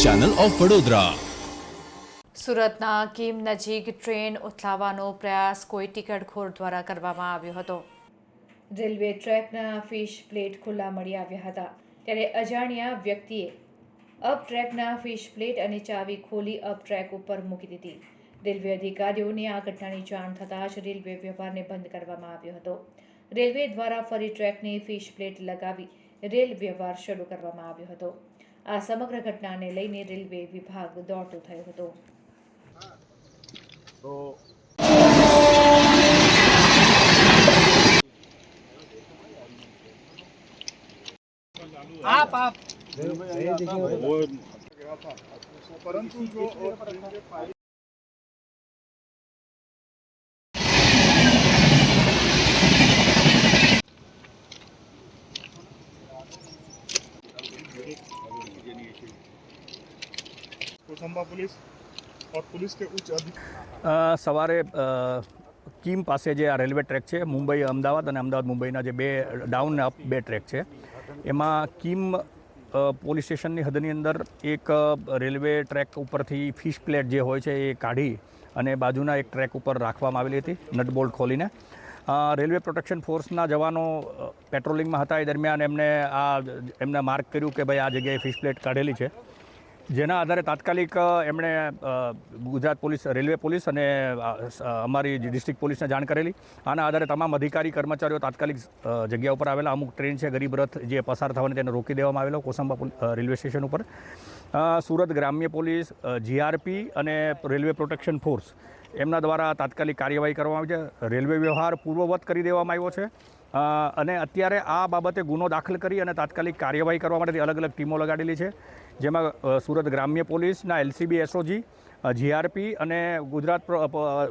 Channel of Vadodara. સુરતના કીમ નજીક train ઉથલાવવાનો પ્રયાસ કોઈ ટિકટખોર દ્વારા કરવામાં આવ્યો હતો. રેલવે ટ્રેકના ફિશ પ્લેટ ખુલ્લા મળી આવ્યા હતા. ત્યારે અજાણ્યા વ્યક્તિએ અપ ટ્રેકના ફિશ પ્લેટ અને ચાવી ખોલી અપ ટ્રેક ઉપર મૂકી દીધી. રેલવે અધિકારીઓને આ ઘટનાની જાણ થતાં જ રેલવે વ્યવહારને બંધ કરવામાં આવ્યો હતો. રેલવે દ્વારા ફરી ટ્રેકની ફિશ પ્લેટ લગાવી રેલ વ્યવહાર શરૂ કરવામાં આવ્યો હતો. આ સમગ્ર ઘટનાને લઈને રેલવે વિભાગ દોડતો થયો હતો. પરંતુ જો કોસંબા પોલીસ પોલીસ કે ઉચ્ચ અધિકારી સવારે કીમ પાસે જે આ રેલવે ટ્રેક છે, મુંબઈ, અમદાવાદ અને અમદાવાદ, મુંબઈના જે બે, ડાઉન અપ બે ટ્રેક છે. એમાં કીમ પોલીસ સ્ટેશનની હદની અંદર એક રેલવે ટ્રેક ઉપરથી ફિશ પ્લેટ જે હોય છે એ કાઢી અને બાજુના એક ટ્રેક ઉપર રાખવામાં આવેલી હતી નટબોલ્ટ ખોલીને. રેલવે પ્રોટેક્શન ફોર્સના જવાનો પેટ્રોલિંગમાં હતા એ દરમિયાન એમને આ, એમને માર્ક કર્યું કે ભાઈ આ જગ્યાએ ફિશ પ્લેટ કાઢેલી છે. જેના આધારે તાત્કાલિક એમણે ગુજરાત પોલીસ, રેલવે પોલીસ અને અમારી ડિસ્ટ્રિક્ટ પોલીસને જાણ કરેલી. આના આધારે તમામ અધિકારી, કર્મચારીઓ તાત્કાલિક જગ્યા ઉપર આવેલા. અમુક ટ્રેન છે, ગરીબ રથ જે પસાર થવાની તેને રોકી દેવામાં આવેલો કોસંબા રેલવે સ્ટેશન ઉપર. સુરત ગ્રામ્ય પોલીસ જીઆરપી અને રેલવે પ્રોટેક્શન ફોર્સ. એમના દ્વારા તાત્કાલિક કાર્યવાહી કરવામાં આવી છે. રેલવે વ્યવહાર પૂર્વવત કરી દેવામાં આવ્યો છે. અને અત્યારે આ બાબતે ગુનો દાખલ કરી અને તાત્કાલિક કાર્યવાહી કરવા માટે અલગ અલગ ટીમો લગાડેલી છે. જેમાં સુરત ગ્રામ્ય પોલીસના એલસીબી, એસઓજી જીઆરપી અને Gujarat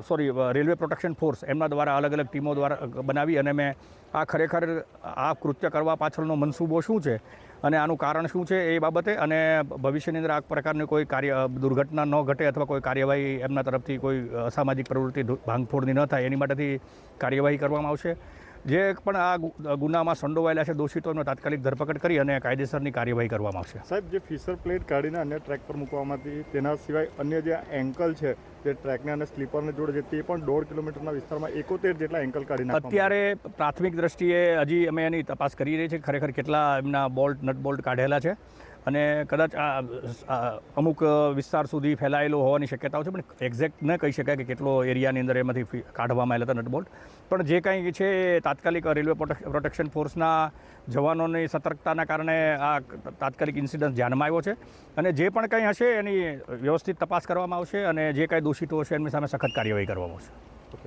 sorry railway protection force એમના દ્વારા અલગ અલગ ટીમો દ્વારા બનાવી અને મેં આ ખરેખર, આ કૃત્ય કરવા પાછળનો મનસૂબો શું છે અને આનું કારણ શું છે એ બાબતે અને ભવિષ્યની અંદર આ પ્રકારની કોઈ કાર્ય દુર્ઘટના ન ઘટે અથવા કોઈ કાર્યવાહી એમના તરફથી કોઈ અસામાજિક પ્રવૃત્તિ ભાંગફોડની ન થાય એની માટેથી કાર્યવાહી કરવામાં આવશે. જે પણ આ ગુનામાં સંડોવાયેલા છે દોષિતોનો તાત્કાલિક ધરપકડ કરી અને કાયદેસરની કાર્યવાહી કરવામાં આવશે. સાહેબ જે ફિશર પ્લેટ કાઢીને અન્ય ટ્રેક પર મૂકવામાં હતી તેના સિવાય અન્ય જે એન્કલ છે જે ટ્રેકને અને સ્લીપરને જોડે છે તે પણ દોઢ કિલોમીટરના વિસ્તારમાં એકોતેર જેટલા એન્કલ કાઢીને અત્યારે પ્રાથમિક દ્રષ્ટિએ હજી અમે એની તપાસ કરી રહી છીએ ખરેખર કેટલા એમના બોલ્ટ નટ બોલ્ટ કાઢેલા છે. અને કદાચ આ અમુક વિસ્તાર સુધી ફેલાયેલો હોવાની શક્યતાઓ છે, પણ એક્ઝેક્ટ ન કહી શકાય કે કેટલો એરિયાની અંદર એમાંથી કાઢવામાં આવેલા હતા નટ બોલ્ટ. પણ જે કંઈ છે એ તાત્કાલિક રેલવે પ્રોટેક- પ્રોટેક્શન ફોર્સના જવાનોની સતર્કતાના કારણે આ તાત્કાલિક ઇન્સિડન્ટ ધ્યાનમાં આવ્યો છે. અને જે પણ કંઈ હશે, એની વ્યવસ્થિત તપાસ કરવામાં આવશે અને જે કાંઈ દોષિતો હશે, એમની સામે સખત કાર્યવાહી કરવામાં આવશે.